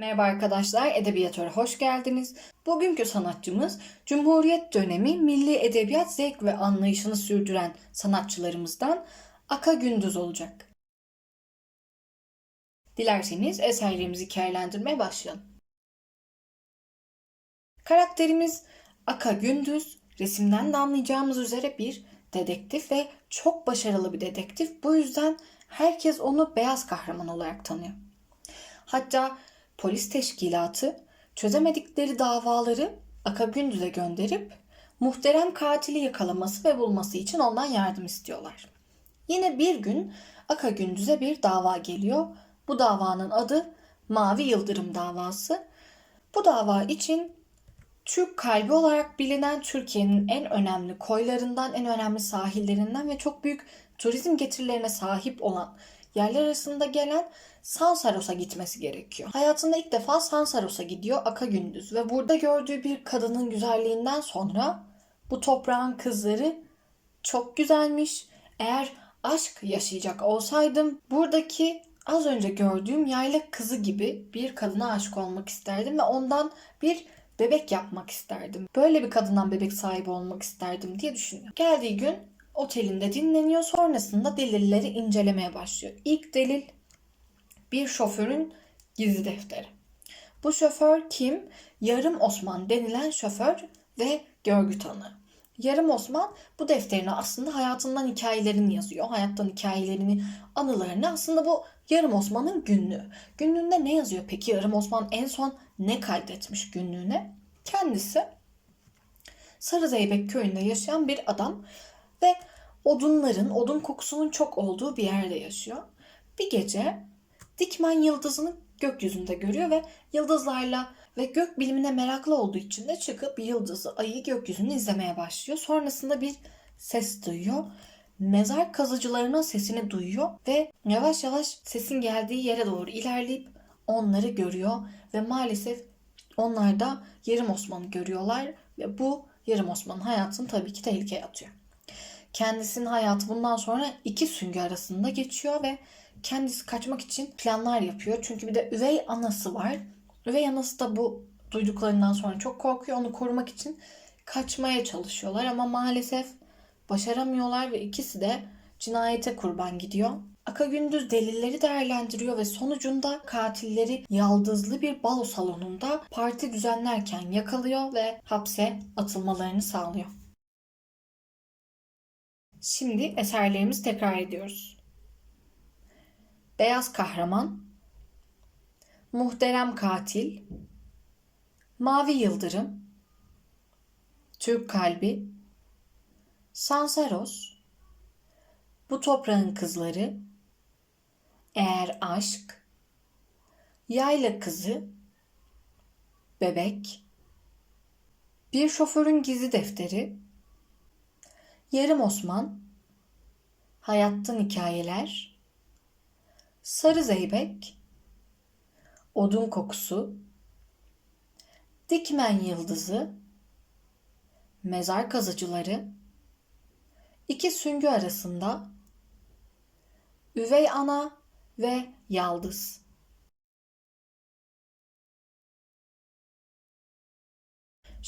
Merhaba arkadaşlar, Edebiyatör'e hoş geldiniz. Bugünkü sanatçımız Cumhuriyet dönemi milli edebiyat zevk ve anlayışını sürdüren sanatçılarımızdan Aka Gündüz olacak. Dilerseniz eserlerimizi hikayelendirmeye başlayalım. Karakterimiz Aka Gündüz, resimden de anlayacağımız üzere bir dedektif ve çok başarılı bir dedektif. Bu yüzden herkes onu beyaz kahraman olarak tanıyor. Hatta polis teşkilatı çözemedikleri davaları Aka Gündüz'e gönderip muhterem katili yakalaması ve bulması için ondan yardım istiyorlar. Yine bir gün Aka Gündüz'e bir dava geliyor. Bu davanın adı Mavi Yıldırım davası. Bu dava için Türk kalbi olarak bilinen Türkiye'nin en önemli koylarından, en önemli sahillerinden ve çok büyük turizm getirilerine sahip olan yerler arasında gelen Sansaros'a gitmesi gerekiyor. Hayatında ilk defa Sansaros'a gidiyor Aka Gündüz ve burada gördüğü bir kadının güzelliğinden sonra bu toprağın kızları çok güzelmiş. Eğer aşk yaşayacak olsaydım buradaki az önce gördüğüm yayla kızı gibi bir kadına aşık olmak isterdim ve ondan bir bebek yapmak isterdim. Böyle bir kadından bebek sahibi olmak isterdim diye düşünüyor. Geldiği gün otelinde dinleniyor. Sonrasında delilleri incelemeye başlıyor. İlk delil bir şoförün gizli defteri. Bu şoför kim? Yarım Osman denilen şoför ve görgü tanığı. Yarım Osman bu defterine aslında hayatından hikayelerini yazıyor. Hayattan hikayelerini, anılarını aslında bu Yarım Osman'ın günlüğü. Günlüğünde ne yazıyor peki Yarım Osman en son ne kaydetmiş günlüğüne? Kendisi Sarı Zeybek köyünde yaşayan bir adam ve odunların, odun kokusunun çok olduğu bir yerde yaşıyor. Bir gece Dikmen yıldızını gökyüzünde görüyor ve yıldızlarla ve gök bilimine meraklı olduğu için de çıkıp yıldızı, ayı gökyüzünü izlemeye başlıyor. Sonrasında bir ses duyuyor. Mezar kazıcılarının sesini duyuyor ve yavaş yavaş sesin geldiği yere doğru ilerleyip onları görüyor ve maalesef onlar da Yarım Osman'ı görüyorlar ve bu Yarım Osman'ın hayatını tabii ki tehlikeye atıyor. Kendisinin hayatı bundan sonra iki süngü arasında geçiyor ve kendisi kaçmak için planlar yapıyor. Çünkü bir de üvey anası var. Üvey anası da bu duyduklarından sonra çok korkuyor. Onu korumak için kaçmaya çalışıyorlar ama maalesef başaramıyorlar ve ikisi de cinayete kurban gidiyor. Aka Gündüz delilleri değerlendiriyor ve sonucunda katilleri yaldızlı bir balo salonunda parti düzenlerken yakalıyor ve hapse atılmalarını sağlıyor. Şimdi eserlerimizi tekrar ediyoruz. Beyaz Kahraman, Muhterem Katil, Mavi Yıldırım, Türk Kalbi, Sansaros, Bu Toprağın Kızları, Eğer Aşk, Yayla Kızı, Bebek, Bir Şoförün Gizli Defteri, Yarım Osman, Hayattan Hikayeler, Sarı Zeybek, Odun Kokusu, Dikmen Yıldızı, Mezar Kazıcıları, İki Süngü Arasında, Üvey Ana ve Yaldız.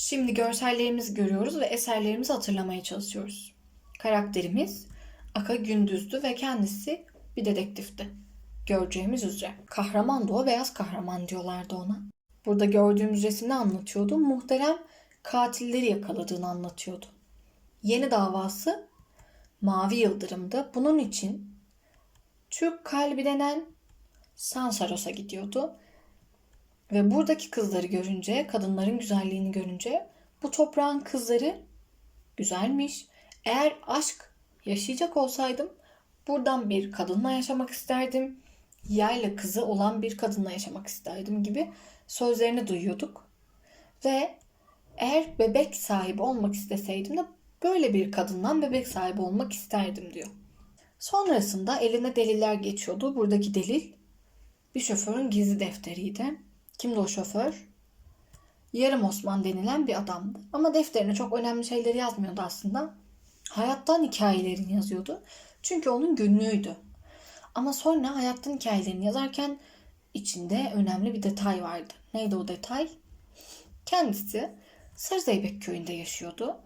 Şimdi görsellerimizi görüyoruz ve eserlerimizi hatırlamaya çalışıyoruz. Karakterimiz Aka Gündüz'dü ve kendisi bir dedektifti. Göreceğimiz üzere. Kahraman o beyaz kahraman diyorlardı ona. Burada gördüğümüz resimde anlatıyordu. Muhterem katilleri yakaladığını anlatıyordu. Yeni davası Mavi Yıldırım'dı. Bunun için Türk kalbi denen Sansaros'a gidiyordu. Ve buradaki kızları görünce, kadınların güzelliğini görünce bu toprağın kızları güzelmiş. Eğer aşk yaşayacak olsaydım buradan bir kadınla yaşamak isterdim. Yayla kızı olan bir kadınla yaşamak isterdim gibi sözlerini duyuyorduk. Ve eğer bebek sahibi olmak isteseydim de böyle bir kadından bebek sahibi olmak isterdim diyor. Sonrasında eline deliller geçiyordu. Buradaki delil bir şoförün gizli defteriydi. Kimdi o şoför? Yarım Osman denilen bir adamdı. Ama defterine çok önemli şeyleri yazmıyordu aslında. Hayattan hikayelerini yazıyordu. Çünkü onun günlüğüydü. Ama sonra hayattan hikayelerini yazarken içinde önemli bir detay vardı. Neydi o detay? Kendisi Sarızeybek köyünde yaşıyordu.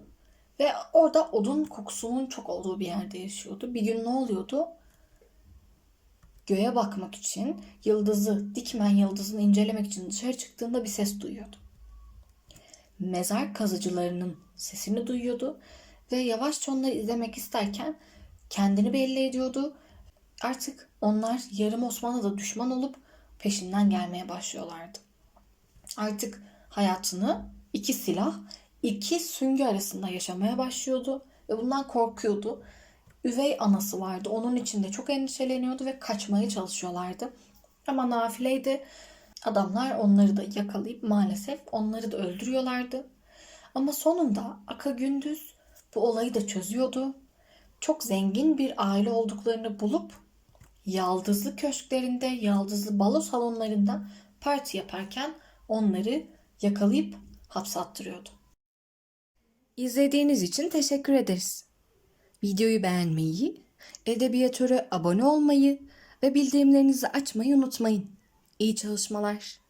Ve orada odun kokusunun çok olduğu bir yerde yaşıyordu. Bir gün ne oluyordu? Göğe bakmak için yıldızı, Dikmen yıldızını incelemek için dışarı çıktığında bir ses duyuyordu. Mezar kazıcılarının sesini duyuyordu ve yavaşça onları izlemek isterken kendini belli ediyordu. Artık onlar yarım Osmanlı'da düşman olup peşinden gelmeye başlıyorlardı. Artık hayatını iki silah, iki süngü arasında yaşamaya başlıyordu ve bundan korkuyordu. Üvey anası vardı. Onun için de çok endişeleniyordu ve kaçmaya çalışıyorlardı. Ama nafileydi. Adamlar onları da yakalayıp maalesef onları da öldürüyorlardı. Ama sonunda Aka Gündüz bu olayı da çözüyordu. Çok zengin bir aile olduklarını bulup yaldızlı köşklerinde, yaldızlı balo salonlarında parti yaparken onları yakalayıp hapse attırıyordu. İzlediğiniz için teşekkür ederiz. Videoyu beğenmeyi, Edebiyatör'e abone olmayı ve bildirimlerinizi açmayı unutmayın. İyi çalışmalar.